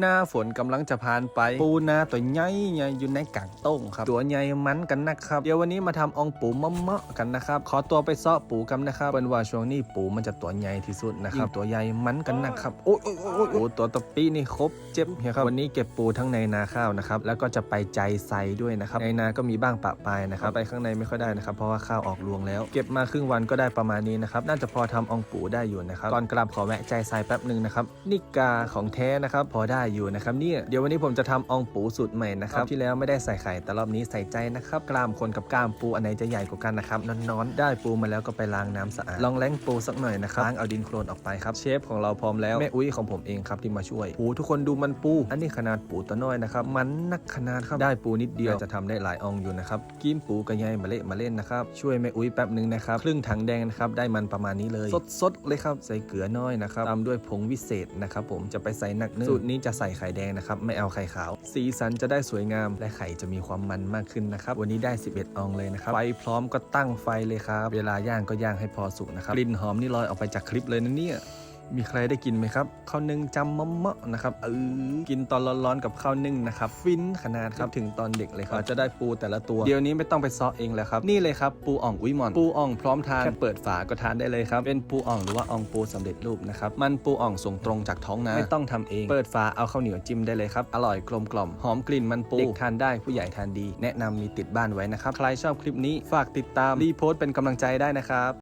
หน้าฝนกำลังจะผ่านไป ปูนาตัวใหญ่ใหญ่อยู่ในกางต้งครับ ตัวใหญ่มันกันนะครับ เดี๋ยววันนี้มาทำอองปูมะเมาะกันนะครับ ขอตัวไปเซาะปูกันนะครับเป็นว่าช่วงนี้ปูมันจะตัวใหญ่ที่สุดนะครับตัวใหญ่มันกันนะครับ โอ้ยโอ้ยโอ้ยโอ้ยตัวตะปี้นี่ครบเจ็บเฮียครับวันนี้เก็บปูทั้งในนาข้าวนะครับ แล้วก็จะไปใจไซด้วยนะครับในนาก็มีบ้างปะปายนะครับไปข้างในไม่ค่อยได้นะครับ เพราะว่าข้าวออกรวงแล้ว เก็บมาครึ่งวันก็ได้ประมาณนี้นะครับน่าจะพอทำอองปูได้อยู่นะครับก่อนกลับขอแวะใจไซแป๊บหนึ่งนะครับนิกาของแท้นะครับพอได้อยู่นะครับเนี่ยเดี๋ยววันนี้ผมจะทำอองปูสูตรใหม่นะครับที่แล้วไม่ได้ใส่ไข่แต่รอบนี้ใส่ใจนะครับกล้ามคนกับกล้ามปูอันไหนจะใหญ่กว่ากันนะครับนอนๆได้ปูมาแล้วก็ไปล้างน้ำสะอาดลองแล้งปูสักหน่อยนะครับล้างเอาดินโคลนออกไปครับเชฟของเราพร้อมแล้วแม่อุ้ยของผมเองครับที่มาช่วยปูทุกคนดูมันปู อันนี้ขนาดปูตัวน้อยนะครับมันนักขนาดครับได้ปูนิดเดียวจะทำได้หลายองอยู่นะครับกิมปูกระไยมาเละมาเล่นนะครับช่วยแม่อุ้ยแป๊บหนึ่งนะครับครึ่งถังแดงนะครับได้มันประมาณนี้เลย สดๆเลยครับใส่เกลือน้อยนะครับตามด้วยผงวิเศษนะครับผมจะไปใส่หนักเนื้อสูตรนี้จะะใส่ไข่แดงนะครับ ไม่เอาไข่ขาว สีสันจะได้สวยงามและไข่จะมีความมันมากขึ้นนะครับ วันนี้ได้ 11 อองเลยนะครับ ไฟพร้อมก็ตั้งไฟเลยครับ เวลาย่างก็ย่างให้พอสุกนะครับ กลิ่นหอมนี่ลอยออกไปจากคลิปเลยนะเนี่ย มีใครได้กินไหมครับข้าวนึ่งจำมะมะนะครับเออกินตอนร้อนๆกับข้าวนึ่งนะครับฟินขนาดครับถึงตอนเด็กเลยครับจะได้ปูแต่ละตัวเดี๋ยวนี้ไม่ต้องไปซอเองแล้วครับนี่เลยครับปูอ่องอุ้ยหมอน ปูอ่องพร้อมทานแค่เปิดฝาก็ทานได้เลยครับเป็นปูอ่องหรือว่าอ่องปูสำเร็จรูปนะครับมันปูอ่องส่งตรงจากท้องนาไม่ต้องทำเองเปิดฝาเอาข้าวเหนียวจิ้มได้เลยครับอร่อยกลมกล่อมหอมกลิ่นมันปูเด็กทานได้ผู้ใหญ่ทานดี แนะนำมีติดบ้านไว้นะครับใครชอบคลิปนี้ฝากติดตามรีโพสต์เป็นกำลังใจได้นะครับ